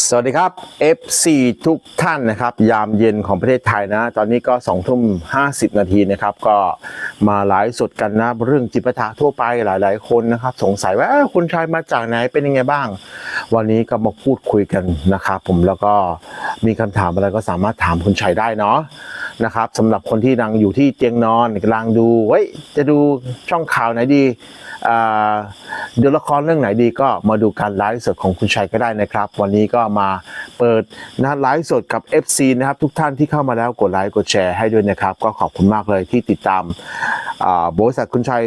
สวัสดีครับ FC ทุกท่านนะครับ ยามเย็นของประเทศไทยนะ ตอนนี้ก็2ทุ่ม50 นาทีนะครับ ก็มาไลฟ์สดกันนะ เรื่องจิตวิทาทั่วไปหลาย ๆ คนนะครับ สงสัยว่าคุณชายมาจากไหนเป็นยังไงบ้าง วันนี้ก็มาพูดคุยกันนะครับผมแล้วก็มีคำถามอะไรก็สามารถถามคุณชัยได้เนาะ นะครับสำหรับคนที่นังอยู่ที่เตียงนอนกำลังดูเฮ้ยจะดูช่องข่าวไหนดีดูละครเรื่องไหนดีก็มาดูการไลฟ์สดของคุณชัยก็ได้นะครับ วันนี้ก็มาเปิดนะไลฟ์สดกับ FC นะครับ ทุกท่านที่เข้ามาแล้วกดไลค์กดแชร์ให้ด้วยนะครับ ก็ขอบคุณมากเลยที่ติดตามบริษัทคุณชัย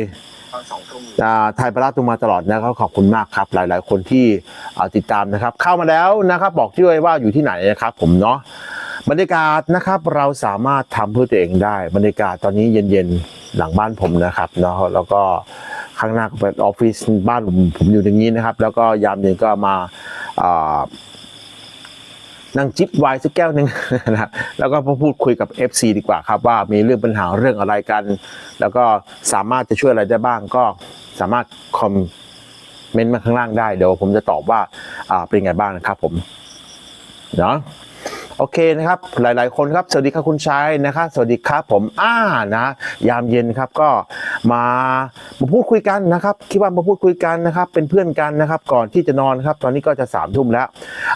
อ่าไทยประลาตุมาตลอดนะครับขอบคุณมากครับ หลาย ๆ คนที่ติดตามนะครับ เข้ามาแล้วนะครับ บอกด้วยว่าอยู่ที่ไหนนะครับ ผมเนาะ บรรยากาศนะครับเราสามารถทำเพื่อตัวเองได้ บรรยากาศตอนนี้เย็นๆหลังบ้านผมนะครับเนาะแล้วก็ข้างหน้าเป็นออฟฟิศบ้านผมผมอยู่อย่างนี้นะครับ แล้วก็ยามเย็นก็มาานั่งจิบไวน์สักแก้วหนึ่งนะครับแล้วก็มาพูดคุยกับ FC ดีกว่าครับ ว่ามีเรื่องปัญหาเรื่องอะไรกัน แล้วก็สามารถจะช่วยอะไรได้บ้างก็สามารถคอมเมนต์มาข้างล่างได้เดี๋ยวผมจะตอบว่าอ่าเป็นไงบ้างนะครับผมเนาะ โอเคนะครับ หลาย ๆ คนครับ สวัสดีครับคุณชัยนะครับสวัสดีครับผมอ่านะ ยามเย็นครับก็มามาพูดคุยกันนะครับคิดว่ามาพูดคุยกันนะครับ เป็นเพื่อนกันนะครับ ก่อนที่จะนอนครับ ตอนนี้ก็จะสามทุ่มแล้ว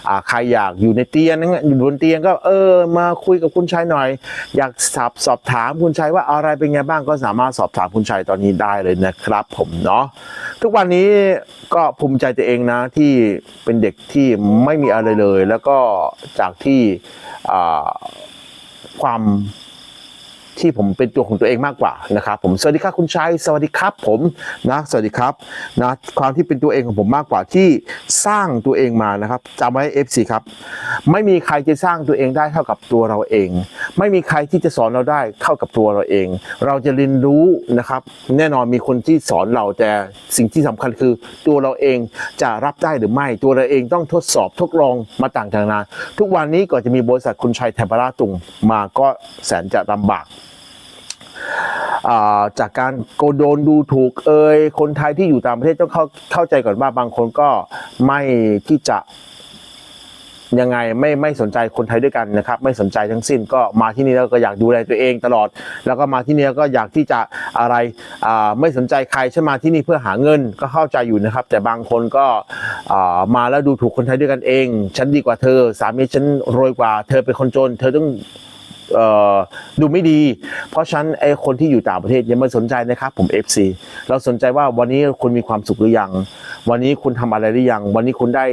อ่าใครอยากอยู่ในเตียงอยู่บนเตียงก็เออมาคุยกับคุณชัยหน่อย อยากสอบสอบถามคุณชัยว่าอะไรเป็นไงบ้างก็สามารถสอบถามคุณชัยตอนนี้ได้เลยนะครับ ผมเนาะ ทุกวันนี้ก็ภูมิใจตัวเองนะที่เป็นเด็กที่ไม่มีอะไรเลย แล้วก็จากที่ความที่ผมเป็นตัวของตัวเองมากกว่านะครับ ผมสวัสดีครับคุณชัยสวัสดีครับผมนะสวัสดีครับนะความที่เป็นตัวเองของผมมากกว่าที่สร้างตัวเองมานะครับจำไว้ FC ครับ ไม่มีใครจะสร้างตัวเองได้เท่ากับตัวเราเองไม่มีใครที่จะสอนเราได้เท่ากับตัวเราเอง เราจะเรียนรู้นะครับ แน่นอนมีคนที่สอนเราแต่สิ่งที่สำคัญคือตัวเราเองจะรับได้หรือไม่ ตัวเราเองต้องทดสอบทดลองมาต่างจานานทุกวันนี้ก็จะมีบริษัทคุณชัยแทมปราตุงมาก็แสนจะลำบากจากการโกโดนดูถูกเอ่ยคนไทยที่อยู่ต่างประเทศต้องเข้าเข้าใจก่อนว่าบางคนก็ไม่ที่จะ ยังไงไม่ไม่สนใจคนไทยด้วยกันนะครับ ไม่สนใจทั้งสิ้นก็มาที่นี่แล้วก็อยากดูแลตัวเองตลอด แล้วก็มาที่นี่ก็อยากที่จะอะไรอ่าไม่สนใจใครฉันมาที่นี่เพื่อหาเงินก็เข้าใจอยู่นะครับ แต่บางคนก็อ่ามาแล้วดูถูกคนไทยด้วยกันเอง ฉันดีกว่าเธอ สามีฉันรวยกว่า เธอเป็นคนจน เธอต้องดูไม่ดี เพราะฉะนั้นไอ้คนที่อยู่ต่างประเทศอย่ามาสนใจนะครับผม FC เราสนใจว่าวันนี้คุณมีความสุขหรือยัง วันนี้คุณทำอะไรหรือยัง วันนี้คุณได้